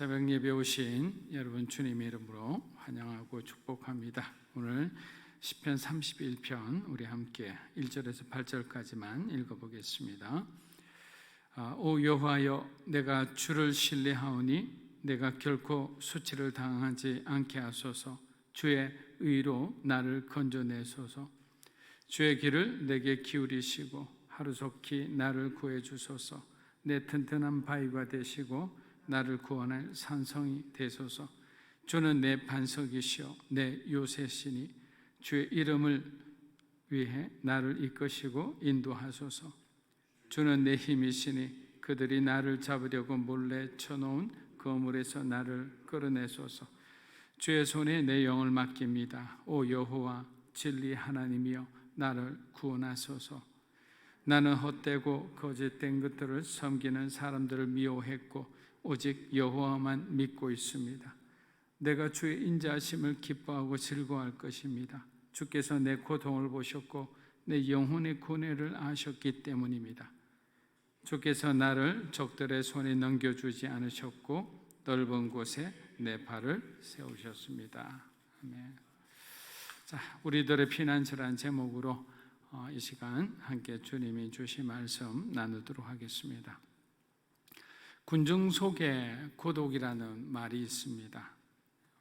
새벽 예배 오신 여러분 주님의 이름으로 환영하고 축복합니다. 오늘 시편 31편 우리 함께 1절에서 8절까지만 읽어 보겠습니다. 아, 오 여호와여 내가 주를 신뢰하오니 내가 결코 수치를 당하지 않게 하소서 주의 의로 나를 건져내소서 주의 길을 내게 기울이시고 하루속히 나를 구해 주소서 내 튼튼한 바위가 되시고 나를 구원할 산성이 되소서. 주는 내 반석이시요 내 요새시니 주의 이름을 위해 나를 이끄시고 인도하소서. 주는 내 힘이시니 그들이 나를 잡으려고 몰래 쳐놓은 거물에서 나를 끌어내소서. 주의 손에 내 영을 맡깁니다. 오 여호와 진리 하나님이여 나를 구원하소서. 나는 헛되고 거짓된 것들을 섬기는 사람들을 미워했고 오직 여호와만 믿고 있습니다. 내가 주의 인자하심을 기뻐하고 즐거워할 것입니다. 주께서 내 고통을 보셨고 내 영혼의 고뇌를 아셨기 때문입니다. 주께서 나를 적들의 손에 넘겨주지 않으셨고 넓은 곳에 내 발을 세우셨습니다. 아멘. 자, 우리들의 피난처란 제목으로 어, 이 시간 함께 주님이 주신 말씀 나누도록 하겠습니다. 군중 속에 고독이라는 말이 있습니다.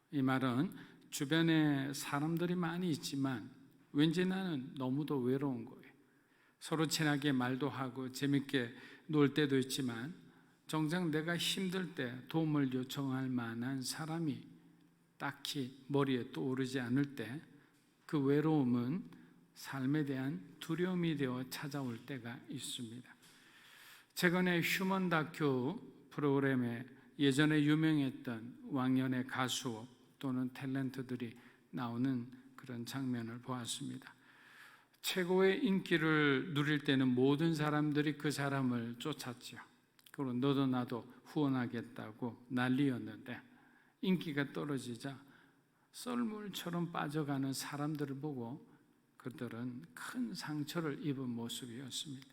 이 말은 주변에 사람들이 많이 있지만 왠지 나는 너무도 외로운 거예요. 서로 친하게 말도 하고 재밌게 놀 때도 있지만 정작 내가 힘들 때 도움을 요청할 만한 사람이 딱히 머리에 떠오르지 않을 때 그 외로움은 삶에 대한 두려움이 되어 찾아올 때가 있습니다. 최근에 휴먼 다큐 프로그램에 예전에 유명했던 왕년의 가수 또는 탤런트들이 나오는 그런 장면을 보았습니다. 최고의 인기를 누릴 때는 모든 사람들이 그 사람을 쫓았죠. 그리고 너도 나도 후원하겠다고 난리였는데 인기가 떨어지자 썰물처럼 빠져가는 사람들을 보고 그들은 큰 상처를 입은 모습이었습니다.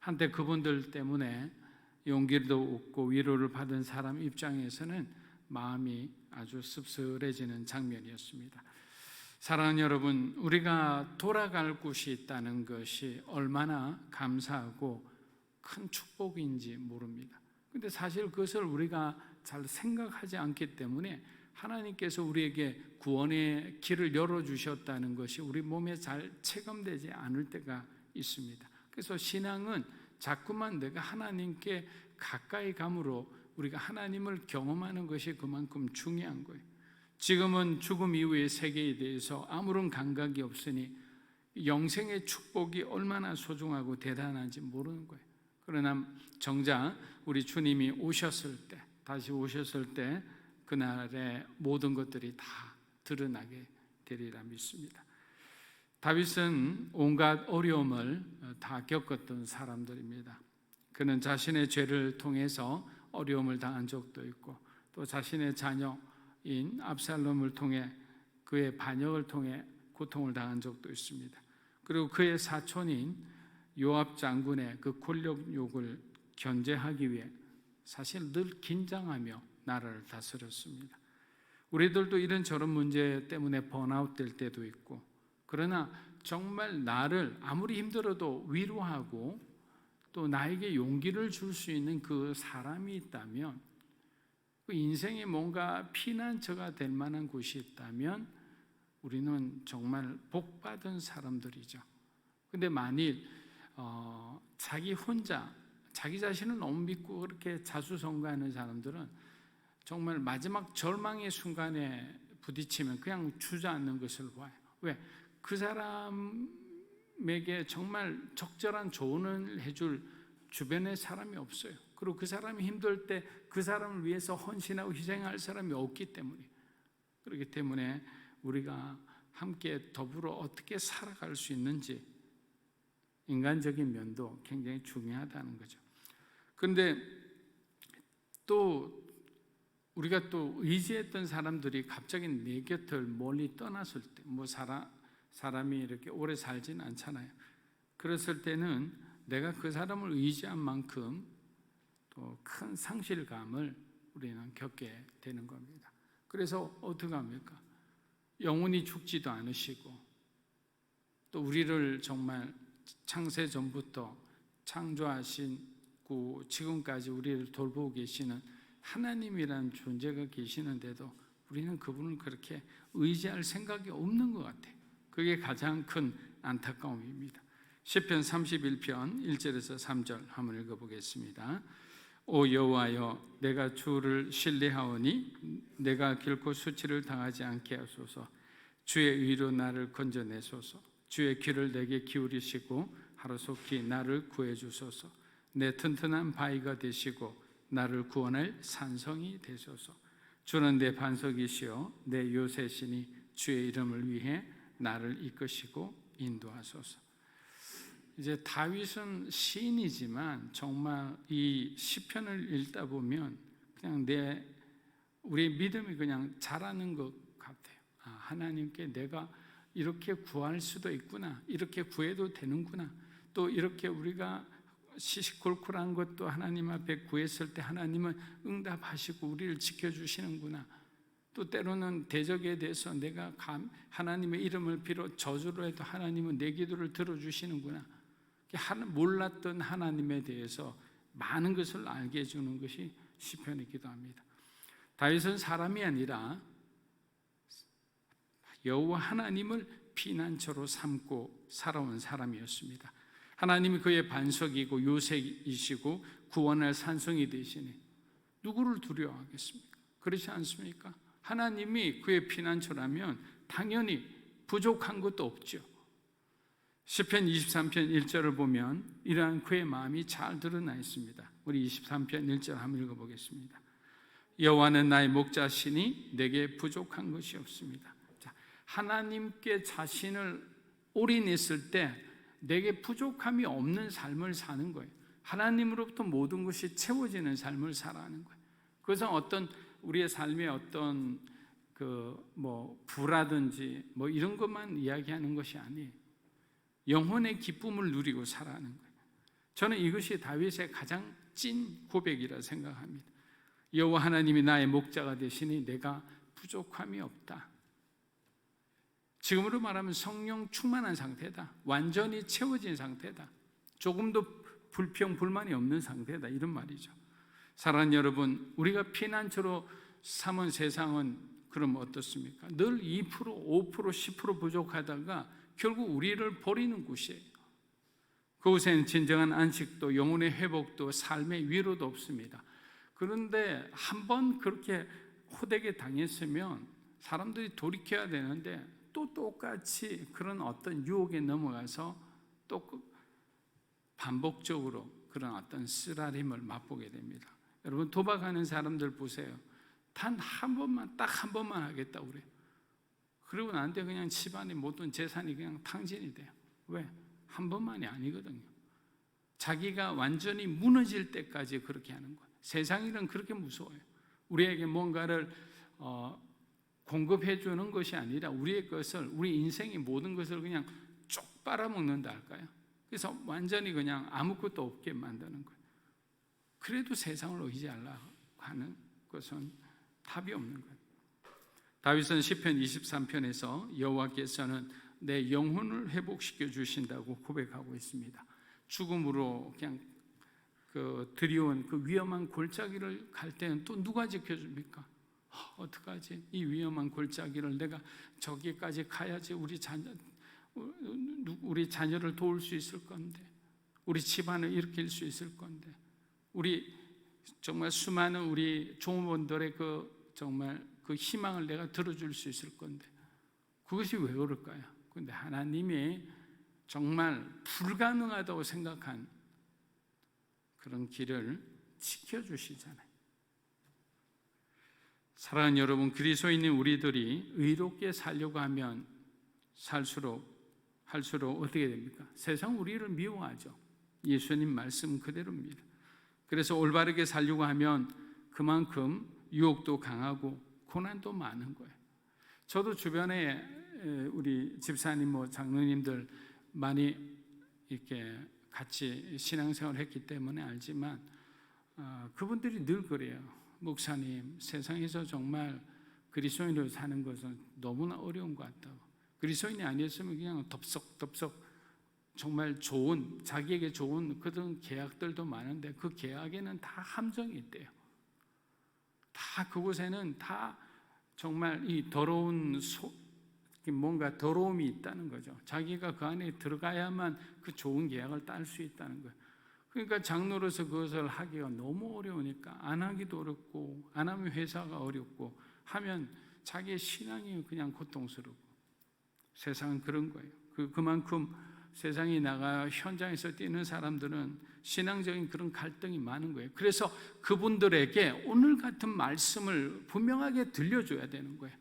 한때 그분들 때문에 용기도 얻고 위로를 받은 사람 입장에서는 마음이 아주 씁쓸해지는 장면이었습니다. 사랑하는 여러분, 우리가 돌아갈 곳이 있다는 것이 얼마나 감사하고 큰 축복인지 모릅니다. 근데 사실 그것을 우리가 잘 생각하지 않기 때문에 하나님께서 우리에게 구원의 길을 열어주셨다는 것이 우리 몸에 잘 체감되지 않을 때가 있습니다. 그래서 신앙은 자꾸만 내가 하나님께 가까이 감으로 우리가 하나님을 경험하는 것이 그만큼 중요한 거예요. 지금은 죽음 이후의 세계에 대해서 아무런 감각이 없으니 영생의 축복이 얼마나 소중하고 대단한지 모르는 거예요. 그러나 정작 우리 주님이 오셨을 때, 다시 오셨을 때 그날의 모든 것들이 다 드러나게 되리라 믿습니다. 다윗은 온갖 어려움을 다 겪었던 사람들입니다. 그는 자신의 죄를 통해서 어려움을 당한 적도 있고 또 자신의 자녀인 압살롬을 통해 그의 반역을 통해 고통을 당한 적도 있습니다. 그리고 그의 사촌인 요압 장군의 그 권력 욕을 견제하기 위해 사실 늘 긴장하며 나라를 다스렸습니다. 우리들도 이런 저런 문제 때문에 번아웃 될 때도 있고 그러나 정말 나를 아무리 힘들어도 위로하고 또 나에게 용기를 줄 수 있는 그 사람이 있다면 그 인생에 뭔가 피난처가 될 만한 곳이 있다면 우리는 정말 복 받은 사람들이죠. 근데 만일 어, 자기 혼자 자기 자신을 너무 믿고 그렇게 자수성가하는 사람들은 정말 마지막 절망의 순간에 부딪히면 그냥 주저앉는 것을 봐요. 왜? 그 사람에게 정말 적절한 조언을 해줄 주변에 사람이 없어요. 그리고 그 사람이 힘들 때 그 사람을 위해서 헌신하고 희생할 사람이 없기 때문에 그렇기 때문에 우리가 함께 더불어 어떻게 살아갈 수 있는지 인간적인 면도 굉장히 중요하다는 거죠. 그런데 또 우리가 또 의지했던 사람들이 갑자기 내 곁을 멀리 떠났을 때, 뭐 사람 사람이 이렇게 오래 살진 않잖아요. 그랬을 때는 내가 그 사람을 의지한 만큼 또 큰 상실감을 우리는 겪게 되는 겁니다. 그래서 어떻게 합니까? 영원히 죽지도 않으시고 또 우리를 정말 창세 전부터 창조하시고 지금까지 우리를 돌보고 계시는 하나님이라는 존재가 계시는데도 우리는 그분을 그렇게 의지할 생각이 없는 것 같아요. 그게 가장 큰 안타까움입니다. 시편 31편 1절에서 3절 한번 읽어 보겠습니다. 오 여호와여 내가 주를 신뢰하오니 내가 결코 수치를 당하지 않게 하소서 주의 의로 나를 건져내소서 주의 귀를 내게 기울이시고 하루속히 나를 구해 주소서 내 튼튼한 바위가 되시고 나를 구원할 산성이 되소서 주는 내 반석이시요 내 요새시니 주의 이름을 위해 나를 이끄시고 인도하소서 이제 다윗은 시인이지만 정말 이 시편을 읽다 보면 그냥 내 우리의 믿음이 그냥 자라는 것 같아요. 아, 하나님께 내가 이렇게 구할 수도 있구나. 이렇게 구해도 되는구나. 또 이렇게 우리가 시시콜콜한 것도 하나님 앞에 구했을 때 하나님은 응답하시고 우리를 지켜주시는구나. 또 때로는 대적에 대해서 내가 감, 하나님의 이름을 빌어 저주로 해도 하나님은 내 기도를 들어주시는구나. 몰랐던 하나님에 대해서 많은 것을 알게 해주는 것이 시편이기도 합니다. 다윗은 사람이 아니라 여호와 하나님을 피난처로 삼고 살아온 사람이었습니다. 하나님이 그의 반석이고 요새이시고 구원할 산성이 되시니 누구를 두려워하겠습니까? 그렇지 않습니까? 하나님이 그의 피난처라면 당연히 부족한 것도 없죠. 시편 23편 1절을 보면 이러한 그의 마음이 잘 드러나 있습니다. 우리 23편 1절 한번 읽어 보겠습니다. 여호와는 나의 목자시니 내게 부족한 것이 없습니다. 자, 하나님께 자신을 올인했을 때 내게 부족함이 없는 삶을 사는 거예요. 하나님으로부터 모든 것이 채워지는 삶을 살아가는 거예요. 그것은 어떤 우리의 삶의 어떤 그 뭐 부라든지 뭐 이런 것만 이야기하는 것이 아니에요. 영혼의 기쁨을 누리고 살아가는 거예요. 저는 이것이 다윗의 가장 찐 고백이라 생각합니다. 여호와 하나님이 나의 목자가 되시니 내가 부족함이 없다. 지금으로 말하면 성령 충만한 상태다. 완전히 채워진 상태다. 조금도 불평 불만이 없는 상태다. 이런 말이죠. 사랑하는 여러분, 우리가 피난처로 삼은 세상은 그럼 어떻습니까? 늘 2%, 5%, 10% 부족하다가 결국 우리를 버리는 곳이에요. 그곳에는 진정한 안식도 영혼의 회복도 삶의 위로도 없습니다. 그런데 한 번 그렇게 호되게 당했으면 사람들이 돌이켜야 되는데 또 똑같이 그런 어떤 유혹에 넘어가서 또그 반복적으로 그런 어떤 쓰라림을 맛보게 됩니다. 여러분 도박하는 사람들 보세요. 단 한 번만 딱 한 번만 하겠다 그래요. 그리고 나한테 그냥 집안의 모든 재산이 그냥 탕진이 돼요. 왜? 한 번만이 아니거든요. 자기가 완전히 무너질 때까지 그렇게 하는 거예요. 세상이란 그렇게 무서워요. 우리에게 뭔가를 어, 공급해 주는 것이 아니라 우리의 것을 우리 인생의 모든 것을 그냥 쭉 빨아먹는다 할까요? 그래서 완전히 그냥 아무것도 없게 만드는 거예요. 그래도 세상을 의지하려고 하는 것은 답이 없는 거예요. 다윗은 시편 23편에서 여호와께서는 내 영혼을 회복시켜 주신다고 고백하고 있습니다. 죽음으로 그냥 그 들이온 그 위험한 골짜기를 갈 때는 또 누가 지켜줍니까? 아, 어떡하지? 이 위험한 골짜기를 내가 저기까지 가야지 우리 자녀 우리 자녀를 도울 수 있을 건데 우리 집안을 일으킬 수 있을 건데 우리 정말 수많은 우리 종업원들의 그 정말 그 희망을 내가 들어줄 수 있을 건데 그것이 왜 그럴까요? 근데 하나님이 정말 불가능하다고 생각한 그런 길을 지켜주시잖아요. 사랑하는 여러분, 그리스도인인 우리들이 의롭게 살려고 하면 살수록 할수록 어떻게 됩니까? 세상 우리를 미워하죠. 예수님 말씀 그대로입니다. 그래서 올바르게 살려고 하면 그만큼 유혹도 강하고 고난도 많은 거예요. 저도 주변에 우리 집사님 뭐 장로님들 많이 이렇게 같이 신앙생활을 했기 때문에 알지만 어, 그분들이 늘 그래요. 목사님, 세상에서 정말 그리스도인으로 사는 것은 너무나 어려운 것 같다고. 그리스도인이 아니었으면 그냥 덥석덥석 정말 좋은 자기에게 좋은 그런 계약들도 많은데 그 계약에는 다 함정이 있대요. 다 그곳에는 다 정말 이 더러운 소, 뭔가 더러움이 있다는 거죠. 자기가 그 안에 들어가야만 그 좋은 계약을 딸 수 있다는 거예요. 그러니까 장로로서 그것을 하기가 너무 어려우니까 안 하기도 어렵고 안 하면 회사가 어렵고 하면 자기의 신앙이 그냥 고통스럽고 세상은 그런 거예요. 그 그만큼 세상에 나가 현장에서 뛰는 사람들은 신앙적인 그런 갈등이 많은 거예요. 그래서 그분들에게 오늘 같은 말씀을 분명하게 들려줘야 되는 거예요.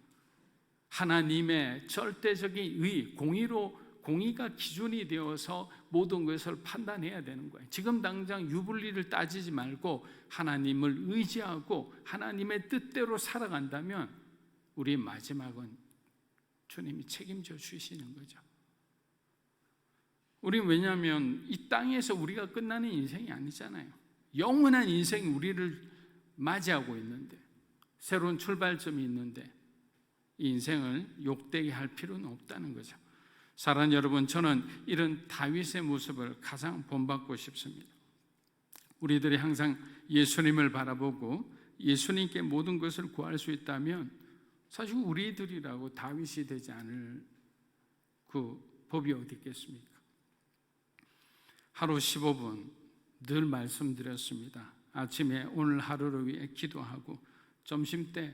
하나님의 절대적인 의, 공의로 공의가 기준이 되어서 모든 것을 판단해야 되는 거예요. 지금 당장 유불리를 따지지 말고 하나님을 의지하고 하나님의 뜻대로 살아간다면 우리의 마지막은 주님이 책임져 주시는 거죠. 우리 왜냐하면 이 땅에서 우리가 끝나는 인생이 아니잖아요. 영원한 인생이 우리를 맞이하고 있는데 새로운 출발점이 있는데 이 인생을 욕되게 할 필요는 없다는 거죠. 사랑 여러분, 저는 이런 다윗의 모습을 가장 본받고 싶습니다. 우리들이 항상 예수님을 바라보고 예수님께 모든 것을 구할 수 있다면 사실 우리들이라고 다윗이 되지 않을 그 법이 어디 있겠습니까? 하루 15분 늘 말씀드렸습니다. 아침에 오늘 하루를 위해 기도하고 점심 때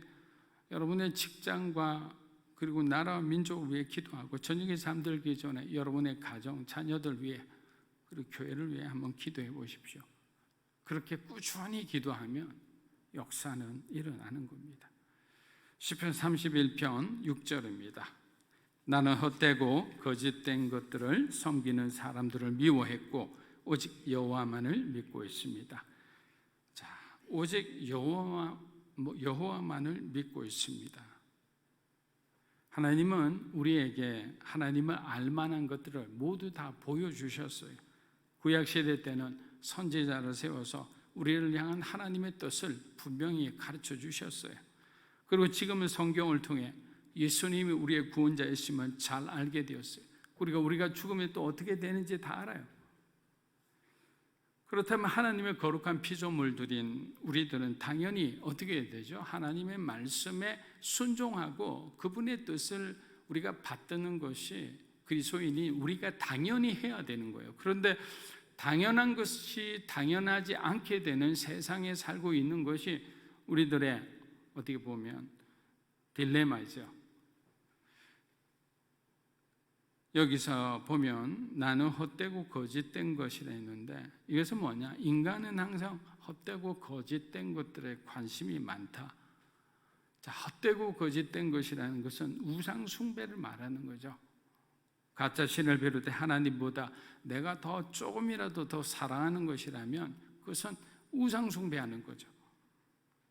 여러분의 직장과 그리고 나라와 민족을 위해 기도하고 저녁에 잠들기 전에 여러분의 가정, 자녀들 위해 그리고 교회를 위해 한번 기도해 보십시오. 그렇게 꾸준히 기도하면 역사는 일어나는 겁니다. 시편 31편 6절입니다. 나는 헛되고 거짓된 것들을 섬기는 사람들을 미워했고 오직 여호와만을 믿고 있습니다. 자, 오직 여호와 뭐 여호와만을 믿고 있습니다. 하나님은 우리에게 하나님을 알만한 것들을 모두 다 보여주셨어요. 구약 시대 때는 선지자를 세워서 우리를 향한 하나님의 뜻을 분명히 가르쳐 주셨어요. 그리고 지금은 성경을 통해 예수님이 우리의 구원자이심을 잘 알게 되었어요. 우리가 우리가 죽으면 또 어떻게 되는지 다 알아요. 그렇다면 하나님의 거룩한 피조물들인 우리들은 당연히 어떻게 되죠? 하나님의 말씀에 순종하고 그분의 뜻을 우리가 받드는 것이 그리스도인이 우리가 당연히 해야 되는 거예요. 그런데 당연한 것이 당연하지 않게 되는 세상에 살고 있는 것이 우리들의 어떻게 보면 딜레마죠. 여기서 보면 나는 헛되고 거짓된 것이라 했는데 이것은 뭐냐? 인간은 항상 헛되고 거짓된 것들에 관심이 많다. 자, 헛되고 거짓된 것이라는 것은 우상 숭배를 말하는 거죠. 가짜 신을 비롯해 하나님보다 내가 더 조금이라도 더 사랑하는 것이라면 그것은 우상 숭배하는 거죠.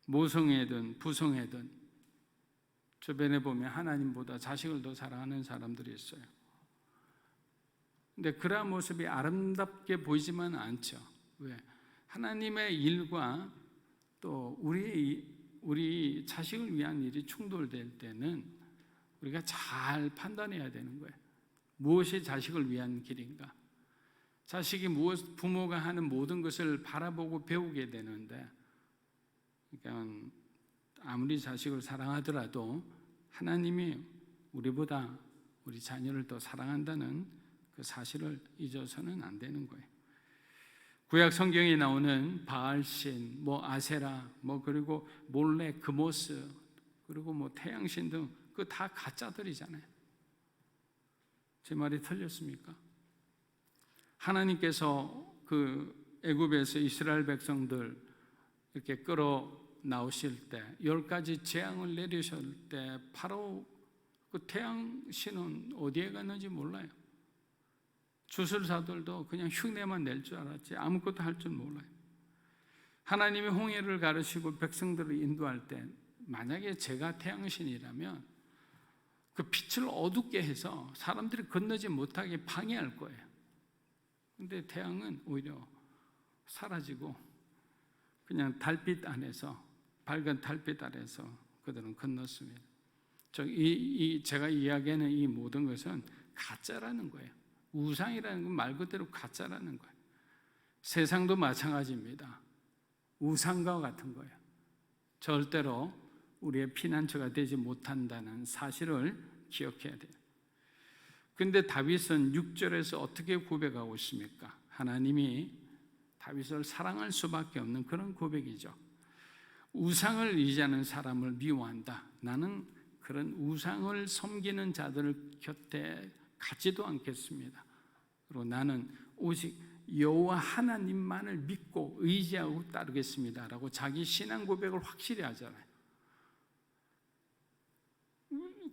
모성애든 부성애든 주변에 보면 하나님보다 자식을 더 사랑하는 사람들이 있어요. 근데 그러한 모습이 아름답게 보이지만 않죠. 왜? 하나님의 일과 또 우리 우리 자식을 위한 일이 충돌될 때는 우리가 잘 판단해야 되는 거예요. 무엇이 자식을 위한 길인가? 자식이 무엇 부모가 하는 모든 것을 바라보고 배우게 되는데, 그러니까 아무리 자식을 사랑하더라도 하나님이 우리보다 우리 자녀를 더 사랑한다는 그 사실을 잊어서는 안 되는 거예요. 구약 성경에 나오는 바알신, 뭐 아세라, 뭐 그리고 몰래 그모스, 그리고 뭐 태양신 등 그 다 가짜들이잖아요. 제 말이 틀렸습니까? 하나님께서 그 애굽에서 이스라엘 백성들 이렇게 끌어 나오실 때 열 가지 재앙을 내리실 때 바로 그 태양신은 어디에 갔는지 몰라요. 주술사들도 그냥 흉내만 낼 줄 알았지 아무것도 할 줄 몰라요. 하나님이 홍해를 가르치고 백성들을 인도할 때 만약에 제가 태양신이라면 그 빛을 어둡게 해서 사람들이 건너지 못하게 방해할 거예요. 근데 태양은 오히려 사라지고 그냥 달빛 안에서 밝은 달빛 아래서 그들은 건넜습니다. 저 이, 이 제가 이야기하는 이 모든 것은 가짜라는 거예요. 우상이라는 건 말 그대로 가짜라는 거예요. 세상도 마찬가지입니다. 우상과 같은 거예요. 절대로 우리의 피난처가 되지 못한다는 사실을 기억해야 돼요. 근데 다윗은 6절에서 어떻게 고백하고 있습니까? 하나님이 다윗을 사랑할 수밖에 없는 그런 고백이죠. 우상을 의지하는 사람을 미워한다. 나는 그런 우상을 섬기는 자들 곁에 가지도 않겠습니다. 그리고 나는 오직 여호와 하나님만을 믿고 의지하고 따르겠습니다라고 자기 신앙 고백을 확실히 하잖아요.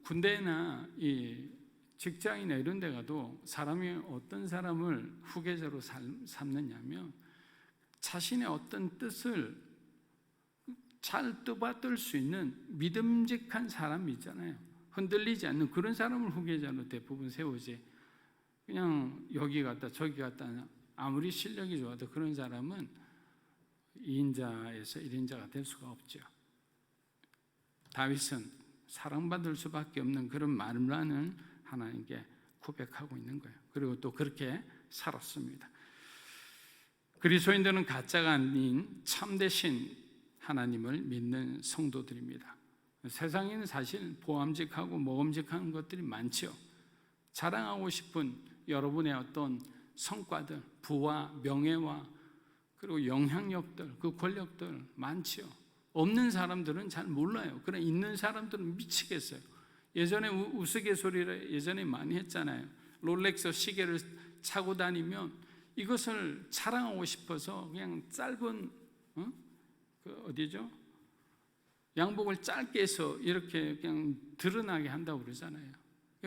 군대나 이 직장이나 이런 데 가도 사람이 어떤 사람을 후계자로 삼느냐면 자신의 어떤 뜻을 잘 떠받들 수 있는 믿음직한 사람이 있잖아요. 흔들리지 않는 그런 사람을 후계자로 대부분 세우지. 그냥 여기 갔다 저기 갔다 아무리 실력이 좋아도 그런 사람은 2인자에서 1인자가 될 수가 없죠. 다윗은 사랑받을 수밖에 없는 그런 말만을 하나님께 고백하고 있는 거예요. 그리고 또 그렇게 살았습니다. 그리스도인들은 가짜가 아닌 참되신 하나님을 믿는 성도들입니다. 세상에는 사실 보암직하고 모험직한 것들이 많죠. 자랑하고 싶은 여러분의 어떤 성과들, 부와 명예와 그리고 영향력들, 그 권력들 많죠. 없는 사람들은 잘 몰라요. 그러나 있는 사람들은 미치겠어요. 예전에 우스갯소리를 예전에 많이 했잖아요. 롤렉스 시계를 차고 다니면 이것을 자랑하고 싶어서 그냥 짧은 어? 그 어디죠? 양복을 짧게 해서 이렇게 그냥 드러나게 한다고 그러잖아요.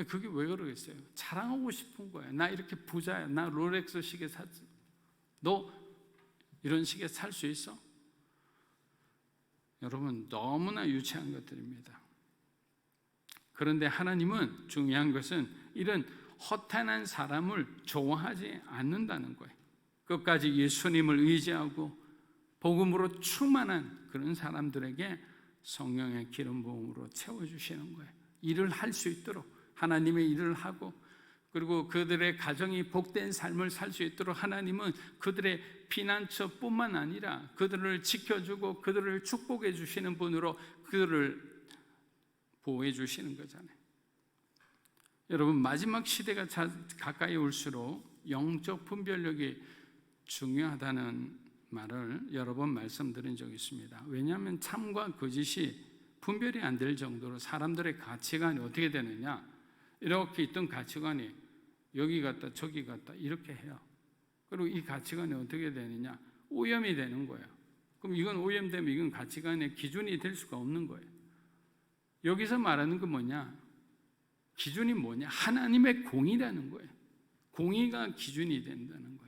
그게 왜 그러겠어요? 자랑하고 싶은 거야. 나 이렇게 부자야. 나 롤렉스 시계 샀어. 너 이런 시계 살 수 있어? 여러분 너무나 유치한 것들입니다. 그런데 하나님은 중요한 것은 이런 허탄한 사람을 좋아하지 않는다는 거예요. 끝까지 예수님을 의지하고 복음으로 충만한 그런 사람들에게 성령의 기름 부음으로 채워 주시는 거예요. 일을 할 수 있도록 하나님의 일을 하고 그리고 그들의 가정이 복된 삶을 살 수 있도록 하나님은 그들의 피난처뿐만 아니라 그들을 지켜주고 그들을 축복해 주시는 분으로 그들을 보호해 주시는 거잖아요. 여러분 마지막 시대가 가까이 올수록 영적 분별력이 중요하다는 말을 여러 번 말씀드린 적이 있습니다. 왜냐하면 참과 거짓이 분별이 안 될 정도로 사람들의 가치관이 어떻게 되느냐 이렇게 있던 가치관이 여기 갔다 저기 갔다 이렇게 해요. 그리고 이 가치관이 어떻게 되느냐 오염이 되는 거예요. 그럼 이건 오염되면 이건 가치관의 기준이 될 수가 없는 거예요. 여기서 말하는 건 뭐냐? 기준이 뭐냐? 하나님의 공의라는 거예요. 공의가 기준이 된다는 거예요.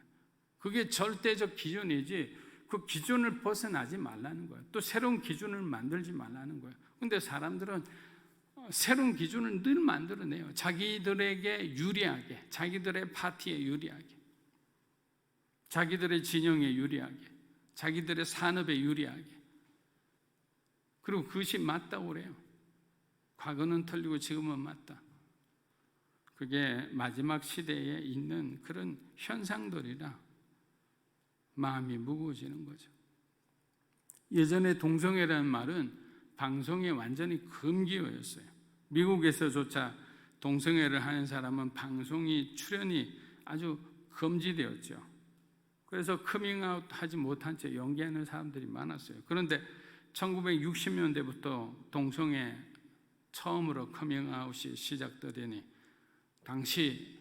그게 절대적 기준이지 그 기준을 벗어나지 말라는 거예요. 또 새로운 기준을 만들지 말라는 거예요. 근데 사람들은 새로운 기준을 늘 만들어내요. 자기들에게 유리하게, 자기들의 파티에 유리하게, 자기들의 진영에 유리하게, 자기들의 산업에 유리하게. 그리고 그것이 맞다고 그래요. 과거는 틀리고 지금은 맞다. 그게 마지막 시대에 있는 그런 현상들이라 마음이 무거워지는 거죠. 예전에 동성애라는 말은 방송에 완전히 금기어였어요. 미국에서조차 동성애를 하는 사람은 방송이 출연이 아주 금지되었죠. 그래서 커밍아웃 하지 못한 채 연기하는 사람들이 많았어요. 그런데 1960년대부터 동성애 처음으로 커밍아웃이 시작되더니 당시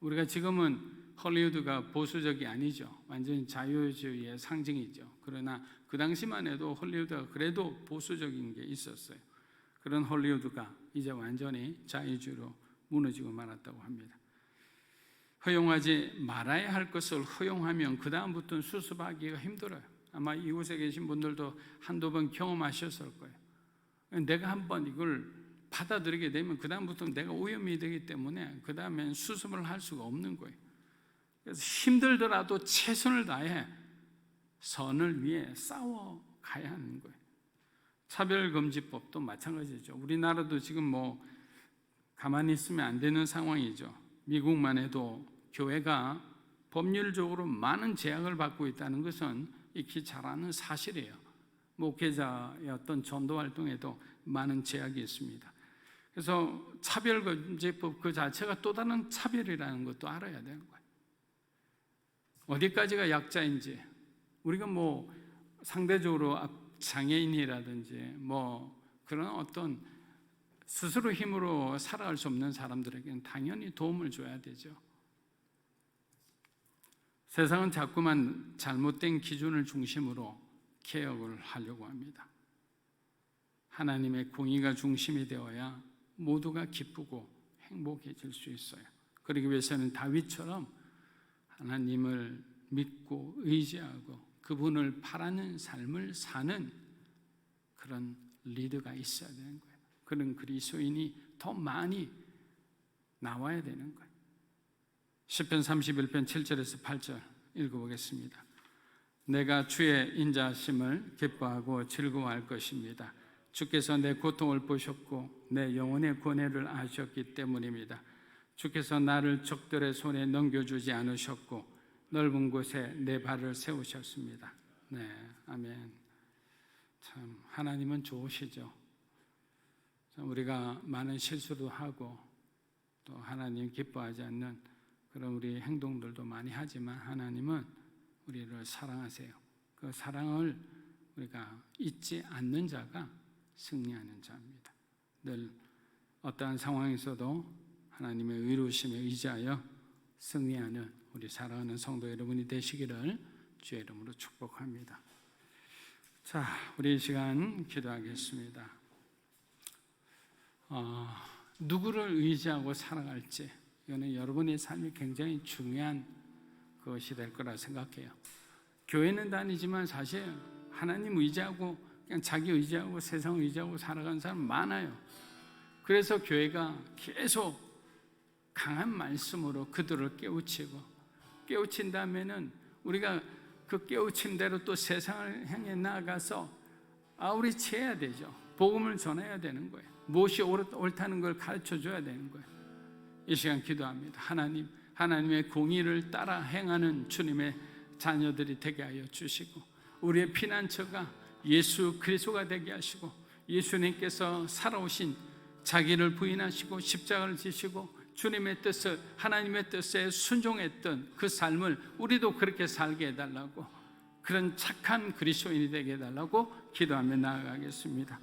우리가 지금은 헐리우드가 보수적이 아니죠. 완전히 자유주의의 상징이죠. 그러나 그 당시만 해도 헐리우드가 그래도 보수적인 게 있었어요. 그런 헐리우드가 이제 완전히 자유주의로 무너지고 말았다고 합니다. 허용하지 말아야 할 것을 허용하면 그 다음부터는 수습하기가 힘들어요. 아마 이곳에 계신 분들도 한두 번 경험하셨을 거예요. 내가 한번 이걸 받아들이게 되면 그 다음부터 내가 오염이 되기 때문에 그 다음엔 수습을 할 수가 없는 거예요. 그래서 힘들더라도 최선을 다해 선을 위해 싸워 가야 하는 거예요. 차별금지법도 마찬가지죠. 우리나라도 지금 뭐 가만히 있으면 안 되는 상황이죠. 미국만 해도 교회가 법률적으로 많은 제약을 받고 있다는 것은 익히 잘 아는 사실이에요. 목회자의 어떤 전도 활동에도 많은 제약이 있습니다. 그래서 차별금지법 그 자체가 또 다른 차별이라는 것도 알아야 되는 거예요. 어디까지가 약자인지 우리가 뭐 상대적으로 장애인이라든지 뭐 그런 어떤 스스로 힘으로 살아갈 수 없는 사람들에게는 당연히 도움을 줘야 되죠. 세상은 자꾸만 잘못된 기준을 중심으로 개혁을 하려고 합니다. 하나님의 공의가 중심이 되어야 모두가 기쁘고 행복해질 수 있어요. 그러기 위해서는 다윗처럼 하나님을 믿고 의지하고 그분을 바라는 삶을 사는 그런 리더가 있어야 되는 거예요. 그런 그리스도인이 더 많이 나와야 되는 거예요. 10편 31편 7절에서 8절 읽어보겠습니다. 내가 주의 인자하심을 기뻐하고 즐거워할 것입니다. 주께서 내 고통을 보셨고 내 영혼의 고뇌를 아셨기 때문입니다. 주께서 나를 적들의 손에 넘겨주지 않으셨고 넓은 곳에 내 발을 세우셨습니다. 네, 아멘. 참 하나님은 좋으시죠. 우리가 많은 실수도 하고 또 하나님 기뻐하지 않는 그런 우리 행동들도 많이 하지만 하나님은 우리를 사랑하세요. 그 사랑을 우리가 잊지 않는 자가 승리하는 자입니다. 늘 어떠한 상황에서도 하나님의 의로우심에 의지하여 승리하는 우리 사랑하는 성도 여러분이 되시기를 주의 이름으로 축복합니다. 자, 우리 이 시간 기도하겠습니다. 어, 누구를 의지하고 살아갈지 이거는 여러분의 삶이 굉장히 중요한 것이 될 거라 생각해요. 교회는 다니지만 사실 하나님 의지하고 그냥 자기 의지하고 세상 의지하고 살아가는 사람 많아요. 그래서 교회가 계속 강한 말씀으로 그들을 깨우치고 깨우친 다음에는 우리가 그 깨우친 대로 또 세상을 향해 나아가서 아우리치해야 되죠. 복음을 전해야 되는 거예요. 무엇이 옳다는 걸 가르쳐 줘야 되는 거예요. 이 시간 기도합니다. 하나님, 하나님의 공의를 따라 행하는 주님의 자녀들이 되게 하여 주시고 우리의 피난처가 예수 그리스도가 되게 하시고 예수님께서 살아오신 자기를 부인하시고 십자가를 지시고 주님의 뜻을 하나님의 뜻에 순종했던 그 삶을 우리도 그렇게 살게 해달라고 그런 착한 그리스도인이 되게 해달라고 기도하며 나아가겠습니다.